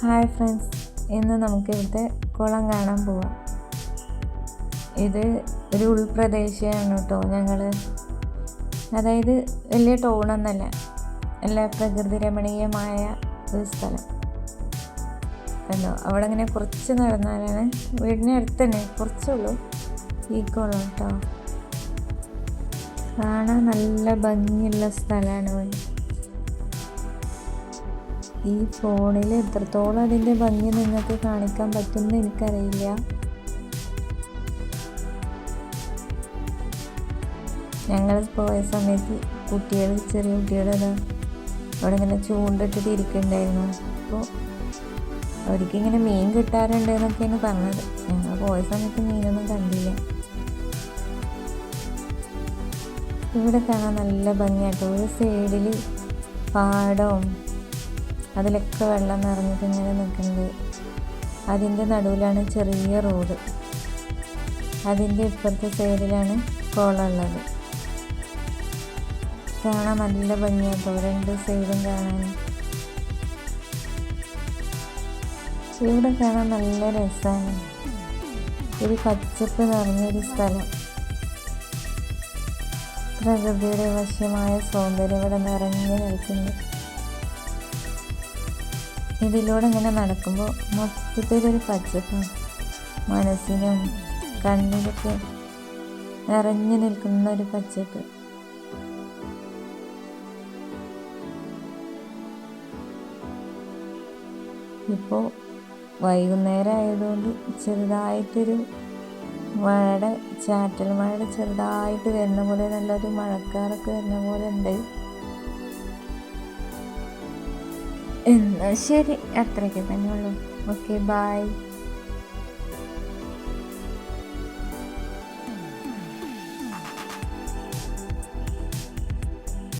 Hi friends ഇന്ന് നമുക്ക് ഇവിടുത്തെ കുളം കാണാൻ പോവാം. ഇത് ഒരു ഉൾപ്രദേശമാണ് കേട്ടോ ഞങ്ങൾ അതായത് വലിയ ടൗണൊന്നല്ല നല്ല പ്രകൃതി രമണീയമായ ഒരു സ്ഥലം. കണ്ടോ അവിടെ ഇങ്ങനെ കുറച്ച് നടന്നാലാണ് വീടിന് അടുത്ത് തന്നെ കുറച്ചുള്ളൂ ഈ കുളം കേട്ടോ. കാണാൻ നല്ല ഭംഗിയുള്ള സ്ഥലമാണ് ഈ ഫോണിൽ എത്രത്തോളം അതിന്റെ ഭംഗി നിങ്ങൾക്ക് കാണിക്കാൻ പറ്റുമെന്ന് എനിക്കറിയില്ല. ഞങ്ങൾ പോയ സമയത്ത് കുട്ടികൾ ചെറിയ കുട്ടികളത് അവിടെ ഇങ്ങനെ ചൂണ്ടിട്ടിട്ട് ഇരിക്കുന്നുണ്ടായിരുന്നു അപ്പോൾ അവർക്ക് ഇങ്ങനെ മീൻ കിട്ടാറുണ്ട് എന്നൊക്കെയാണ് പറഞ്ഞത്. ഞങ്ങൾ പോയ സമയത്ത് മീനൊന്നും കണ്ടില്ല. ഇവിടെ കാണാൻ നല്ല ഭംഗിയാട്ടോ. ഒരു സൈഡിൽ പാടവും അതിലൊക്കെ വെള്ളം നിറഞ്ഞിട്ട് ഇങ്ങനെ നിൽക്കുന്നത് അതിന്റെ നടുവിലാണ് ചെറിയ റോഡ്. അതിന്റെ ഇപ്പുറത്തെ സൈഡിലാണ് കോളുള്ളത് കാണാൻ നല്ല ഭംഗിയാട്ടോ. രണ്ട് സൈഡും കാണാൻ. ഇവിടെ കാണാൻ നല്ല രസമാണ് ഒരു പച്ചപ്പ് നിറഞ്ഞൊരു സ്ഥലം. പ്രകൃതിയുടെ വശ്യമായ സൗന്ദര്യം ഇവിടെ നിറഞ്ഞു നിൽക്കുന്നു ഇതിലൂടെ ഇങ്ങനെ നടക്കുമ്പോൾ മൊത്തത്തിലൊരു പച്ചപ്പും മനസ്സിനും കണ്ണിലൊക്കെ നിറഞ്ഞു നിൽക്കുന്ന ഒരു പച്ചപ്പ്. ഇപ്പോൾ വൈകുന്നേരം ആയതുകൊണ്ട് ചെറുതായിട്ടൊരു മഴയുടെ ചാറ്റൽ മഴയുടെ ചെറുതായിട്ട് വരുന്ന പോലെ നല്ലൊരു മഴക്കാറൊക്കെ വരുന്ന പോലെ ഉണ്ട്. എന്നാൽ ശരി. അത്രയ്ക്ക് തന്നെയുള്ളൂ ഓക്കെ ബായ്